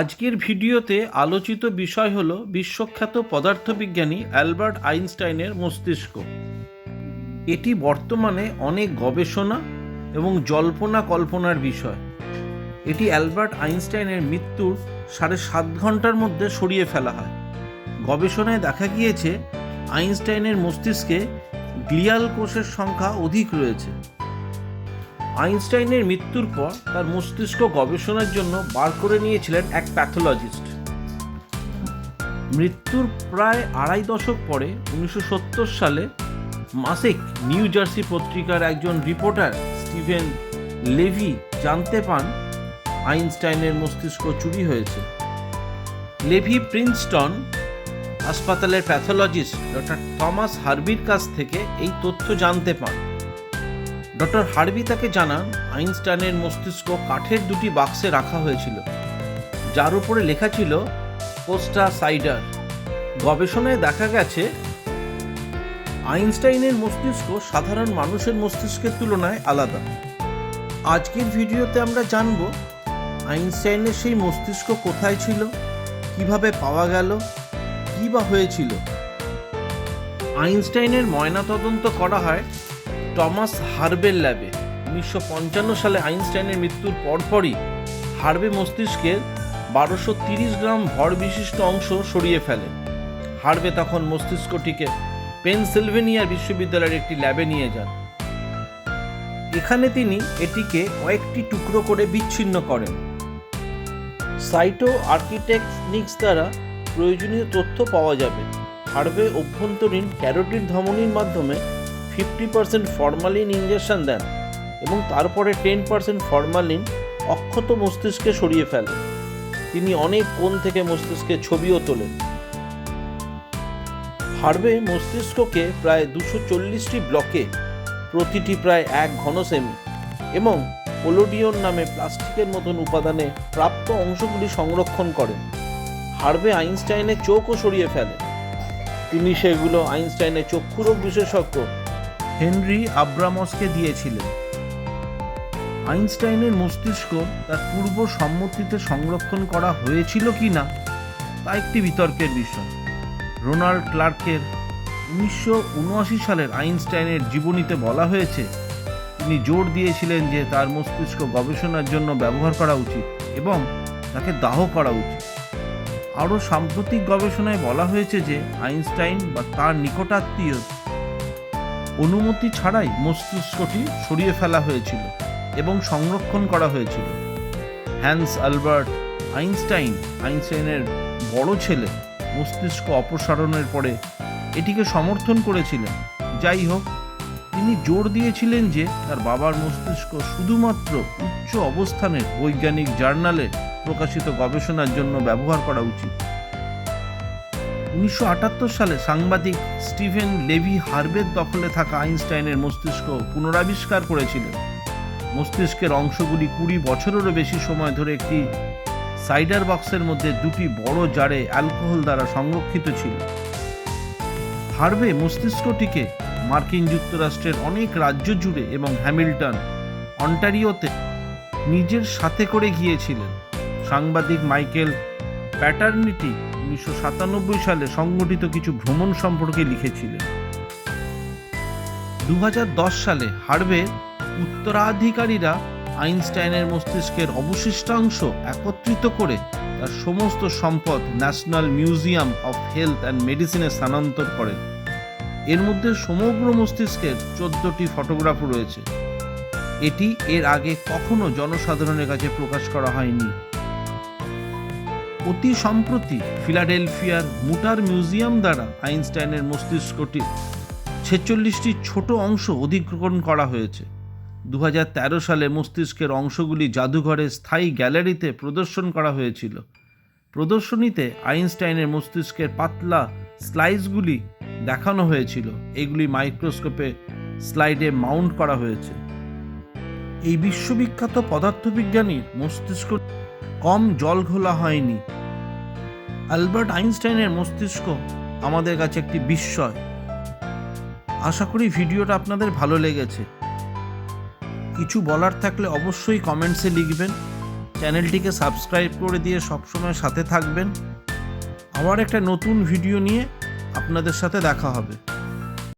আজকের ভিডিওতে আলোচিত বিষয় হল বিশ্বখ্যাত পদার্থবিজ্ঞানী অ্যালবার্ট আইনস্টাইনের মস্তিষ্ক। এটি বর্তমানে অনেক গবেষণা এবং জল্পনা কল্পনার বিষয়। এটি অ্যালবার্ট আইনস্টাইনের মৃত্যুর সাড়ে সাত ঘণ্টার মধ্যে সরিয়ে ফেলা হয়। গবেষণায় দেখা গিয়েছে, আইনস্টাইনের মস্তিষ্কে গ্লিয়াল কোষের সংখ্যা অধিক রয়েছে। আইনস্টাইনের মৃত্যুর পর তার মস্তিষ্ক গবেষণার জন্য বার করে নিয়েছিলেন এক প্যাথোলজিস্ট। মৃত্যুর প্রায় আড়াই দশক পরে উনিশশো সত্তর সালে মাসিক নিউ জার্সি পত্রিকার একজন রিপোর্টার স্টিভেন লেভি জানতে পান আইনস্টাইনের মস্তিষ্ক চুরি হয়েছে। লেভি প্রিন্সটন হাসপাতালের প্যাথোলজিস্ট ডক্টর থমাস হার্বির কাছ থেকে এই তথ্য জানতে পান। ডক্টর হার্বি তাকে জানান, আইনস্টাইনের মস্তিষ্ক কাঠের দুটি বাক্সে রাখা হয়েছিল, যার উপরে লেখা ছিল পোস্টা সাইডার। গবেষণায় দেখা গেছে, আইনস্টাইনের মস্তিষ্ক সাধারণ মানুষের মস্তিষ্কের তুলনায় আলাদা। আজকের ভিডিওতে আমরা জানব, আইনস্টাইনের সেই মস্তিষ্ক কোথায় ছিল, কীভাবে পাওয়া গেল, কী বা হয়েছিল। আইনস্টাইনের ময়নাতদন্ত করা হয় টমাস হার্বের ল্যাবে। উনিশশো পঞ্চান্ন সালে আইনস্টাইনের মৃত্যুর পরপরই হার্বে মস্তিষ্কের বারোশো তিরিশ গ্রাম ভর বিশিষ্ট অংশ সরিয়ে ফেলে। হার্বে তখন মস্তিষ্কটিকে পেনসিলভেনিয়া বিশ্ববিদ্যালয়ের একটি ল্যাবে নিয়ে যান। এখানে তিনি এটিকে কয়েকটি টুকরো করে বিচ্ছিন্ন করেন। সাইটো আর্কিটেকনিক্স দ্বারা প্রয়োজনীয় তথ্য পাওয়া যাবে। হার্বে অভ্যন্তরীণ ক্যারোটিড ধমনির মাধ্যমে ফিফটি পার্সেন্ট ফরমালিন ইঞ্জেকশন দেন এবং তারপরে টেন পার্সেন্ট ফরমালিন অক্ষত মস্তিষ্কে সরিয়ে ফেলেন। তিনি অনেক কোণ থেকে মস্তিষ্কের ছবিও তোলেন। হার্বে মস্তিষ্ককে প্রায় দুশো চল্লিশটি ব্লকে প্রতিটি প্রায় এক ঘন সেমি এবং পোলোডিয়ন নামে প্লাস্টিকের মতন উপাদানে প্রাপ্ত অংশগুলি সংরক্ষণ করেন। হার্বে আইনস্টাইনের চোখও সরিয়ে ফেলেন। তিনি সেগুলো আইনস্টাইনের চক্ষুরোগ বিশেষজ্ঞ হেনরি আব্রামসকে দিয়েছিলেন। আইনস্টাইনের মস্তিষ্ক তার পূর্ব সম্মতিতে সংরক্ষণ করা হয়েছিল কি না, তা একটি বিতর্কের বিষয়। রোনাল্ড ক্লার্কের উনিশশো উনআশি সালের আইনস্টাইনের জীবনীতে বলা হয়েছে, তিনি জোর দিয়েছিলেন যে তার মস্তিষ্ক গবেষণার জন্য ব্যবহার করা উচিত এবং তাকে দাহ করা উচিত। আরও সাম্প্রতিক গবেষণায় বলা হয়েছে যে আইনস্টাইন বা তার নিকটাত্মীয় অনুমতি ছাড়াই মস্তিষ্কটি সরিয়ে ফেলা হয়েছিল এবং সংরক্ষণ করা হয়েছিল। হ্যান্স আলবার্ট আইনস্টাইন, আইনস্টাইনের বড় ছেলে, মস্তিষ্ক অপসারণের পরে এটিকে সমর্থন করেছিলেন। যাই হোক, তিনি জোর দিয়েছিলেন যে তার বাবার মস্তিষ্ক শুধুমাত্র উচ্চ অবস্থানের বৈজ্ঞানিক জার্নালে প্রকাশিত গবেষণার জন্য ব্যবহার করা উচিত। উনিশশো আটাত্তর সালে সাংবাদিক স্টিভেন লেভি হার্বের দখলে থাকা আইনস্টাইনের মস্তিষ্ক পুনরাবিষ্কার করেছিলেন। মস্তিষ্কের অংশগুলি কুড়ি বছরেরও বেশি সময় ধরে একটি সাইডার বক্সের মধ্যে দুটি বড় জারে অ্যালকোহল দ্বারা সংরক্ষিত ছিল। হার্বে মস্তিষ্কটিকে মার্কিন যুক্তরাষ্ট্রের অনেক রাজ্য জুড়ে এবং হ্যামিল্টন, অন্টারিওতে নিজের সাথে করে গিয়েছিলেন। সাংবাদিক মাইকেল প্যাটার্নিটি উনিশশো সাতানব্বই সালে সংগঠিত কিছু ভ্রমণ সম্পর্কে লিখেছিলেন। দু সালে হার্বের উত্তরাধিকারীরা আইনস্টাইনের মস্তিষ্কের অবশিষ্টাংশ একত্রিত করে তার সমস্ত সম্পদ national museum of health and মেডিসিনে স্থানান্তর করেন। এর মধ্যে সমগ্র মস্তিষ্কের চোদ্দটি ফটোগ্রাফ রয়েছে। এটি এর আগে কখনো জনসাধারণের কাছে প্রকাশ করা হয়নি। অতি সম্প্রতি ফিলাডেলফিয়ার মুটার মিউজিয়াম দ্বারা আইনস্টাইনের মস্তিষ্কটির ছেচল্লিশটি ছোট অংশ অধিগ্রহণ করা হয়েছে। দু হাজার তেরো সালে মস্তিষ্কের অংশগুলি জাদুঘরের স্থায়ী গ্যালারিতে প্রদর্শন করা হয়েছিল। প্রদর্শনীতে আইনস্টাইনের মস্তিষ্কের পাতলা স্লাইসগুলি দেখানো হয়েছিল। এগুলি মাইক্রোস্কোপে স্লাইডে মাউন্ট করা হয়েছে। এই বিশ্ববিখ্যাত পদার্থবিজ্ঞানীর মস্তিষ্ক কম জল ঘোলা হয়নি। অ্যালবার্ট আইনস্টাইনের মস্তিষ্ক আমাদের কাছে একটি বিস্ময়। আশা করি ভিডিওটা আপনাদের ভালো লেগেছে। কিছু বলার থাকলে অবশ্যই কমেন্টসে লিখবেন। চ্যানেলটিকে সাবস্ক্রাইব করে দিয়ে সবসময় সাথে থাকবেন। আবার একটা নতুন ভিডিও নিয়ে আপনাদের সাথে দেখা হবে।